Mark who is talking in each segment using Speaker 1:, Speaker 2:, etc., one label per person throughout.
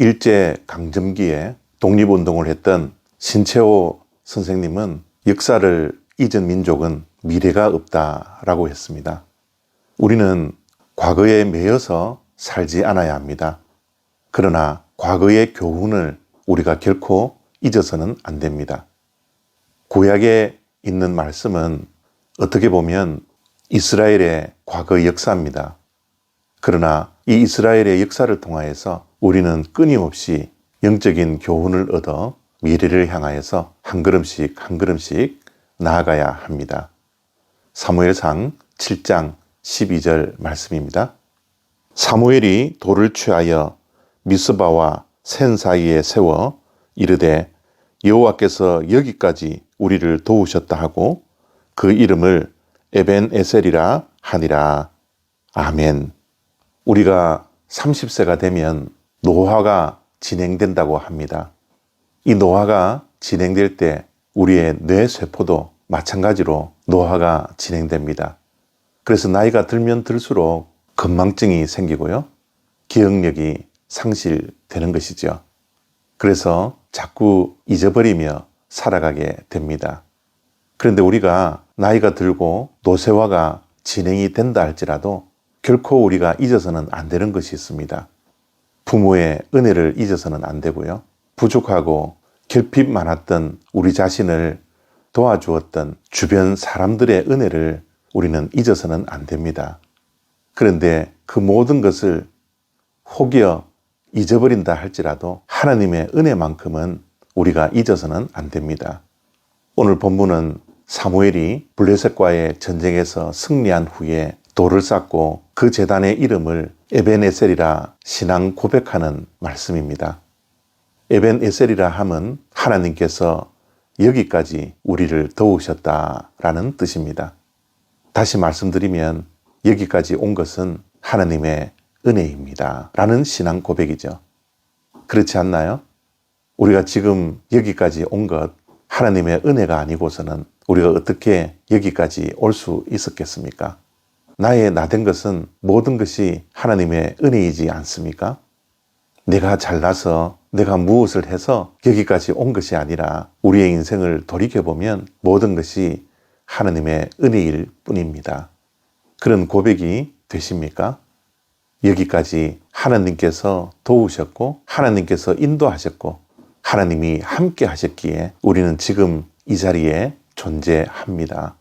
Speaker 1: 일제 강점기에 독립운동을 했던 신채호 선생님은 역사를 잊은 민족은 미래가 없다라고 했습니다. 우리는 과거에 매여서 살지 않아야 합니다. 그러나 과거의 교훈을 우리가 결코 잊어서는 안 됩니다. 구약에 있는 말씀은 어떻게 보면 이스라엘의 과거 역사입니다. 그러나 이 이스라엘의 역사를 통하여서 우리는 끊임없이 영적인 교훈을 얻어 미래를 향하여서 한 걸음씩 한 걸음씩 나아가야 합니다. 사무엘상 7장 12절 말씀입니다. 사무엘이 돌을 취하여 미스바와 센 사이에 세워 이르되 여호와께서 여기까지 우리를 도우셨다 하고 그 이름을 에벤 에셀이라 하니라. 아멘. 우리가 30세가 되면 노화가 진행된다고 합니다. 이 노화가 진행될 때 우리의 뇌세포도 마찬가지로 노화가 진행됩니다. 그래서 나이가 들면 들수록 건망증이 생기고요. 기억력이 상실되는 것이죠. 그래서 자꾸 잊어버리며 살아가게 됩니다. 그런데 우리가 나이가 들고 노쇠화가 진행이 된다 할지라도 결코 우리가 잊어서는 안 되는 것이 있습니다. 부모의 은혜를 잊어서는 안 되고요. 부족하고 결핍 많았던 우리 자신을 도와주었던 주변 사람들의 은혜를 우리는 잊어서는 안 됩니다. 그런데 그 모든 것을 혹여 잊어버린다 할지라도 하나님의 은혜만큼은 우리가 잊어서는 안 됩니다. 오늘 본문은 사무엘이 블레셋과의 전쟁에서 승리한 후에 돌을 쌓고 그 재단의 이름을 에벤에셀이라 신앙 고백하는 말씀입니다. 에벤에셀이라 함은 하나님께서 여기까지 우리를 도우셨다라는 뜻입니다. 다시 말씀드리면 여기까지 온 것은 하나님의 은혜입니다. 라는 신앙 고백이죠. 그렇지 않나요? 우리가 지금 여기까지 온 것 하나님의 은혜가 아니고서는 우리가 어떻게 여기까지 올 수 있었겠습니까? 나의 나 된 것은 모든 것이 하나님의 은혜이지 않습니까? 내가 잘나서 내가 무엇을 해서 여기까지 온 것이 아니라 우리의 인생을 돌이켜보면 모든 것이 하나님의 은혜일 뿐입니다. 그런 고백이 되십니까? 여기까지 하나님께서 도우셨고 하나님께서 인도하셨고 하나님이 함께 하셨기에 우리는 지금 이 자리에 존재합니다.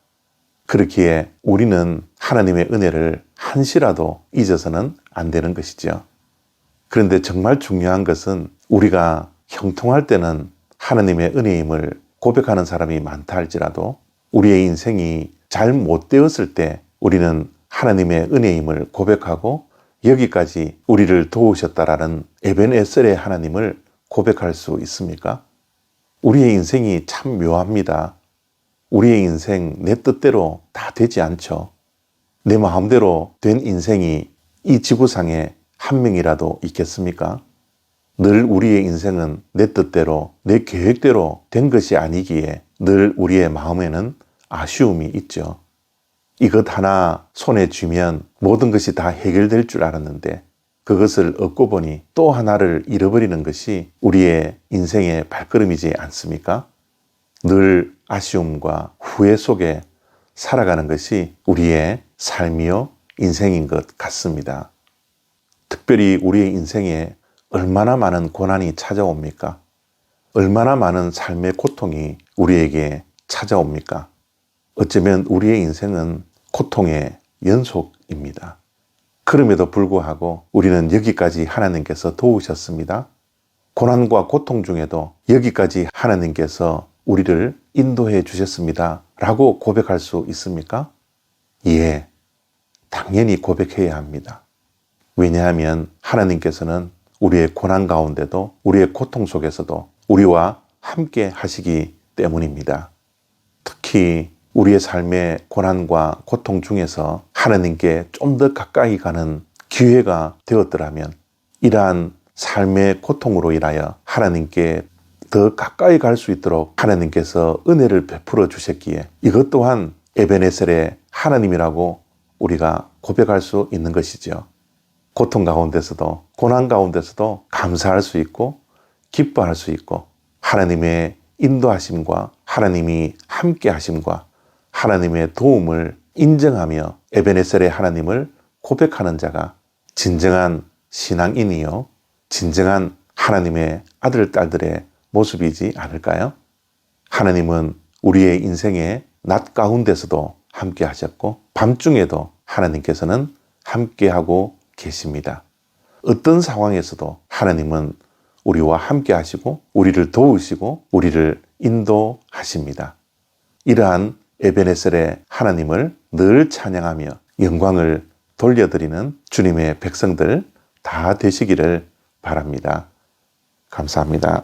Speaker 1: 그렇기에 우리는 하나님의 은혜를 한시라도 잊어서는 안 되는 것이죠. 그런데 정말 중요한 것은 우리가 형통할 때는 하나님의 은혜임을 고백하는 사람이 많다 할지라도 우리의 인생이 잘 못 되었을 때 우리는 하나님의 은혜임을 고백하고 여기까지 우리를 도우셨다라는 에벤에셀의 하나님을 고백할 수 있습니까? 우리의 인생이 참 묘합니다. 우리의 인생 내 뜻대로 다 되지 않죠. 내 마음대로 된 인생이 이 지구상에 한 명이라도 있겠습니까? 늘 우리의 인생은 내 뜻대로, 내 계획대로 된 것이 아니기에 늘 우리의 마음에는 아쉬움이 있죠. 이것 하나 손에 쥐면 모든 것이 다 해결될 줄 알았는데 그것을 얻고 보니 또 하나를 잃어버리는 것이 우리의 인생의 발걸음이지 않습니까? 늘 아쉬움과 후회 속에 살아가는 것이 우리의 삶이요 인생인 것 같습니다. 특별히 우리의 인생에 얼마나 많은 고난이 찾아옵니까? 얼마나 많은 삶의 고통이 우리에게 찾아옵니까? 어쩌면 우리의 인생은 고통의 연속입니다. 그럼에도 불구하고 우리는 여기까지 하나님께서 도우셨습니다. 고난과 고통 중에도 여기까지 하나님께서 우리를 인도해 주셨습니다. 라고 고백할 수 있습니까? 예, 당연히 고백해야 합니다. 왜냐하면 하나님께서는 우리의 고난 가운데도 우리의 고통 속에서도 우리와 함께 하시기 때문입니다. 특히 우리의 삶의 고난과 고통 중에서 하나님께 좀 더 가까이 가는 기회가 되었더라면 이러한 삶의 고통으로 인하여 하나님께 더 가까이 갈 수 있도록 하나님께서 은혜를 베풀어 주셨기에 이것 또한 에베네셀의 하나님이라고 우리가 고백할 수 있는 것이죠. 고통 가운데서도 고난 가운데서도 감사할 수 있고 기뻐할 수 있고 하나님의 인도하심과 하나님이 함께 하심과 하나님의 도움을 인정하며 에베네셀의 하나님을 고백하는 자가 진정한 신앙인이요 진정한 하나님의 아들 딸들의 모습이지 않을까요? 하나님은 우리의 인생의 낮 가운데서도 함께 하셨고 밤중에도 하나님께서는 함께하고 계십니다. 어떤 상황에서도 하나님은 우리와 함께 하시고 우리를 도우시고 우리를 인도하십니다. 이러한 에베네셀의 하나님을 늘 찬양하며 영광을 돌려드리는 주님의 백성들 다 되시기를 바랍니다. 감사합니다.